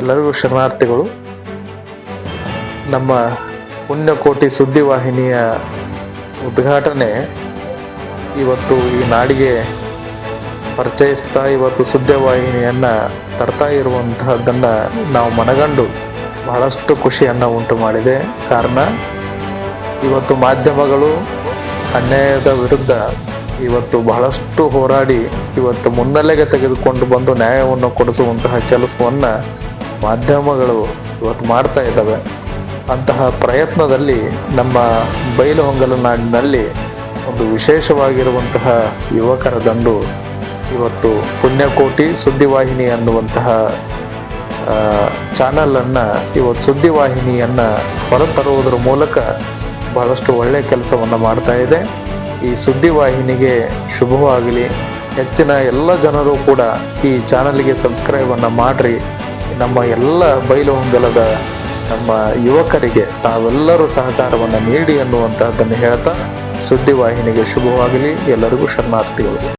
ಎಲ್ಲರಿಗೂ ಶರಣಾರ್ಥಿಗಳು. ನಮ್ಮ ಪುಣ್ಯಕೋಟಿ ಸುದ್ದಿವಾಹಿನಿಯ ಉದ್ಘಾಟನೆ ಇವತ್ತು ಈ ನಾಡಿಗೆ ಪರಿಚಯಿಸ್ತಾ ಇವತ್ತು ಸುದ್ದಿವಾಹಿನಿಯನ್ನು ತರ್ತಾ ಇರುವಂತಹದ್ದನ್ನು ನಾವು ಮನಗಂಡು ಬಹಳಷ್ಟು ಖುಷಿಯನ್ನು ಉಂಟು ಮಾಡಿದೆ. ಕಾರಣ, ಇವತ್ತು ಮಾಧ್ಯಮಗಳು ಅನ್ಯಾಯದ ವಿರುದ್ಧ ಇವತ್ತು ಬಹಳಷ್ಟು ಹೋರಾಡಿ ಇವತ್ತು ಮುನ್ನೆಲೆಗೆ ತೆಗೆದುಕೊಂಡು ಬಂದು ನ್ಯಾಯವನ್ನು ಕೊಡಿಸುವಂತಹ ಕೆಲಸವನ್ನ ಮಾಧ್ಯಮಗಳು ಇವತ್ತು ಮಾಡ್ತಾ ಇದ್ದಾವೆ. ಅಂತಹ ಪ್ರಯತ್ನದಲ್ಲಿ ನಮ್ಮ ಬಯಲು ಹೊಂಗಲ ನಾಡಿನಲ್ಲಿ ಒಂದು ವಿಶೇಷವಾಗಿರುವಂತಹ ಯುವಕರ ದಂಡು ಇವತ್ತು ಪುಣ್ಯಕೋಟಿ ಸುದ್ದಿವಾಹಿನಿ ಅನ್ನುವಂತಹ ಚಾನಲನ್ನು ಇವತ್ತು ಸುದ್ದಿವಾಹಿನಿಯನ್ನು ಹೊರತರುವುದರ ಮೂಲಕ ಬಹಳಷ್ಟು ಒಳ್ಳೆಯ ಕೆಲಸವನ್ನು ಮಾಡ್ತಾ ಇದೆ. ಈ ಸುದ್ದಿವಾಹಿನಿಗೆ ಶುಭವಾಗಲಿ. ಹೆಚ್ಚಿನ ಎಲ್ಲ ಜನರು ಕೂಡ ಈ ಚಾನಲ್ಗೆ ಸಬ್ಸ್ಕ್ರೈಬನ್ನು ಮಾಡಿರಿ. ನಮ್ಮ ಎಲ್ಲ ಬಯಲು ನಮ್ಮ ಯುವಕರಿಗೆ ತಾವೆಲ್ಲರೂ ಸಹಕಾರವನ್ನು ನೀಡಿ ಅನ್ನುವಂತಹದ್ದನ್ನು ಹೇಳ್ತಾ ಸುದ್ದಿವಾಹಿನಿಗೆ ಶುಭವಾಗಲಿ. ಎಲ್ಲರಿಗೂ ಶರಣಾರ್ಥಿಗಳು.